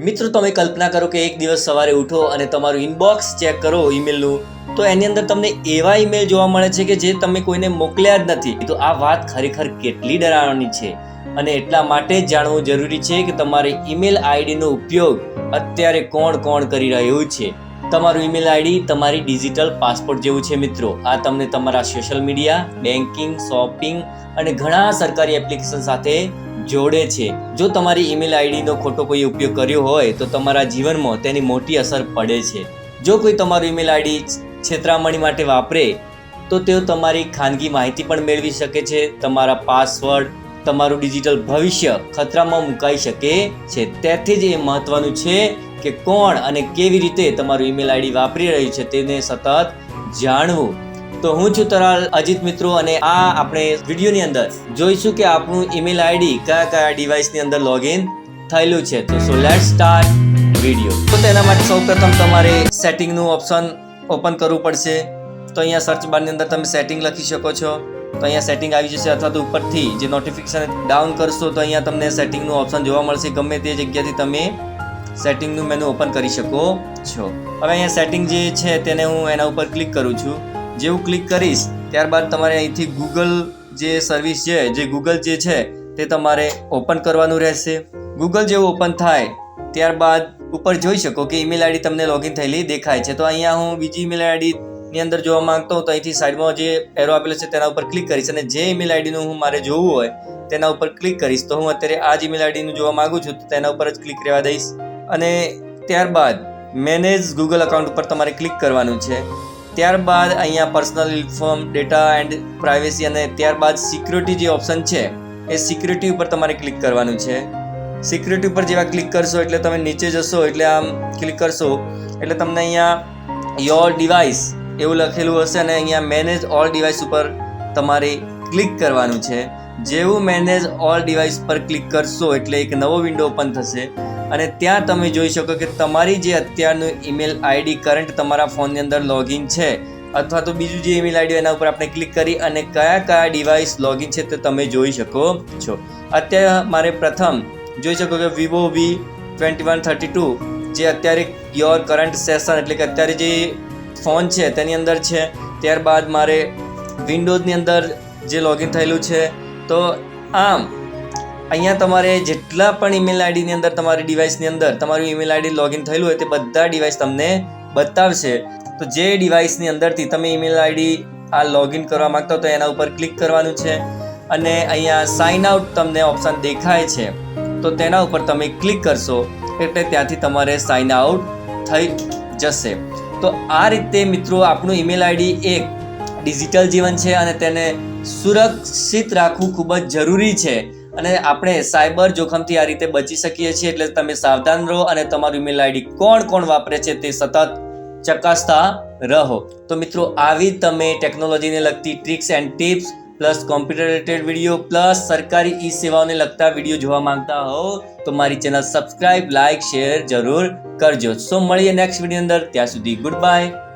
મિત્રો, તમે કલ્પના કરો કે એક દિવસ સવારે ઉઠો અને તમારું ઇનબોક્સ ચેક કરો ઈમેલનું તો એની અંદર તમને એવા ઈમેલ જોવા મળે છે કે જે તમે કોઈને મોકલ્યા જ નથી. તો આ વાત ખરેખર કેટલી ડરાવવાની છે? અને એટલા માટે જ જાણવું જરૂરી છે કે તમારી ઈમેલ આઈડીનો ઉપયોગ અત્યારે કોણ કોણ કરી રહ્યું છે? તમારું ઈમેલ આઈડી તમારી ડિજિટલ પાસપોર્ટ જેવું છે મિત્રો. આ તમને તમારા સોશિયલ મીડિયા બેન્કિંગ શોપિંગ અને ઘણા સરકારી એપ્લિકેશન સાથે જોડે છે. જો તમારી ઈમેલ આઈડીનો ખોટો કોઈ ઉપયોગ કર્યો હોય, તો તમારા જીવનમાં તેની મોટી અસર પડે છે. જો કોઈ તમારું ઈમેલ આઈડી છેતરામણી માટે વાપરે, તો તેઓ તમારી ખાનગી માહિતી પણ મેળવી શકે છે, તમારા પાસવર્ડ તમારું ડિજિટલ ભવિષ્ય ખતરામાં મુકાઈ શકે છે. તેથી જ એ મહત્વનું છે કે કોણ અને કેવી રીતે તમારું ઈમેલ આઈડી વાપરી રહ્યું છે તેને સતત જાણવું. તો હું છું તરાલ અજીત મિત્રો અને આ આપણે વિડીયોની અંદર જોઈશું કે આપણું ઈમેલ આઈડી કયા કયા ડિવાઇસની અંદર લોગિન થયેલું છે. તો સો લેટ સ્ટાર્ટ વીડિયો તો તેના માટે સૌપ્રથમ તમારે સેટિંગનું ઓપ્શન ઓપન કરવું પડશે. તો અહીંયા સર્ચ બારની અંદર તમે સેટિંગ લખી શકો છો. તો અહીંયા સેટિંગ આવી જશે અથવા તો ઉપરથી જે નોટિફિકેશન ડાઉન કરશો તો અહીંયા તમને સેટિંગનું ઓપ્શન જોવા મળશે. ગમે તે જગ્યાથી તમે સેટિંગનું મેનુ ઓપન કરી શકો છો. હવે અહીંયા સેટિંગ જે છે તેને હું એના ઉપર ક્લિક કરું છું. જેવું ક્લિક કરીશ, ત્યારબાદ તમારે અહીંથી ગૂગલ જે સર્વિસ છે, જે ગૂગલ જે છે, તે તમારે ઓપન કરવાનું રહેશે. ગૂગલ જેવું ઓપન થાય, ત્યારબાદ ઉપર જોઈ શકો કે ઈમેલ આઈડી તમને લોગિન થયેલી દેખાય છે. તો અહીંયા હું બીજી ઈમેલ આઈડીની અંદર જોવા માંગતો હોઉં તો અહીંથી સાઈડમાં જે એરો આપેલો છે તેના ઉપર ક્લિક કરીશ અને જે ઈમેલ આઈડીનું હું મારે જોવું હોય તેના ઉપર ક્લિક કરીશ. તો હું અત્યારે આ જ ઈમેલ આઈડીનું જોવા માગું છું તો તેના ઉપર જ ક્લિક રહેવા દઈશ. અને ત્યારબાદ મેનેજ ગૂગલ અકાઉન્ટ ઉપર તમારે ક્લિક કરવાનું છે. ત્યારબાદ અહીંયા personal inform data and privacy અને ત્યારબાદ સિક્યુરિટી જે ઓપ્શન છે, એ સિક્યુરિટી ઉપર તમારે ક્લિક કરવાનું છે. સિક્યુરિટી ઉપર જેવા ક્લિક કરશો એટલે તમે નીચે જશો એટલે આમ ક્લિક કરશો એટલે તમને અહીંયા યોર ડિવાઇસ એવું લખેલું હશે અને અહીંયા મેનેજ ઓલ ડિવાઇસ ઉપર તમારે ક્લિક કરવાનું છે. જેવું મેનેજ ઓલ ડિવાઇસ પર ક્લિક કરશો એટલે એક નવો વિન્ડો ઓપન થશે. અને ત્યાં તમે જોઈ શકો કે તમારી જે અત્યારનું ઈમેલ આઈડી કરંટ તમારા ફોનની અંદર લોગિન છે, અથવા તો બીજું જે ઈમેલ આઈડી એના ઉપર આપણે ક્લિક કરી અને કયા કયા ડિવાઇસ લોગિન છે તે તમે જોઈ શકો છો. અત્યારે મારે પ્રથમ જોઈ શકો કે Vivo V twenty one thirty two જે અત્યારે યોર કરંટ સેશન એટલે કે અત્યારે જે ફોન છે તેની અંદર છે. ત્યારબાદ મારે વિન્ડોઝની અંદર જે લોગિન થયેલું છે તો આમ, અહીંયા તમારે જેટલા પણ ઈમેલ આઈડીની અંદર, તમારી ડિવાઇસની અંદર, તમારું ઈમેલ આઈડી લોગિન થયેલું હોય તે બધા ડિવાઇસ તમને બતાવશે. તો જે ડિવાઇસની અંદરથી તમે ઈમેલ આઈડી આ લોગિન કરવા માંગતા તો એના ઉપર ક્લિક કરવાનું છે. અને અહીંયા સાઇન આઉટ તમને ઓપ્શન દેખાય છે. તો તેના ઉપર તમે ક્લિક કરશો, એટલે ત્યાંથી તમારે સાઇન આઉટ થઈ જશે. તો આ રીતે મિત્રો આપણું ઈમેલ આઈડી એક ડિજિટલ જીવન છે અને તેને સુરક્ષિત રાખવું ખૂબ જ જરૂરી છે. અને આપણે સાયબર જોખમથી આ રીતે બચી શકીએ છીએ, એટલે તમે સાવધાન રહો અને તમારું ઈમેલ આઈડી કોણ કોણ વાપરે છે તે સતત ચકાસતા રહો. તો મિત્રો, આવી તમે ટેકનોલોજીને લગતી tricks and tips, plus computer related video, plus સરકારી ઈ સેવાઓને લગતા વીડિયો જોવા માંગતા હો, તો મારી ચેનલ સબસ્ક્રાઇબ, લાઇક, શેર જરૂર કરજો. સો, મળીએ નેક્સ્ટ વીડિયો અંદર. ત્યાં સુધી ગુડ બાય.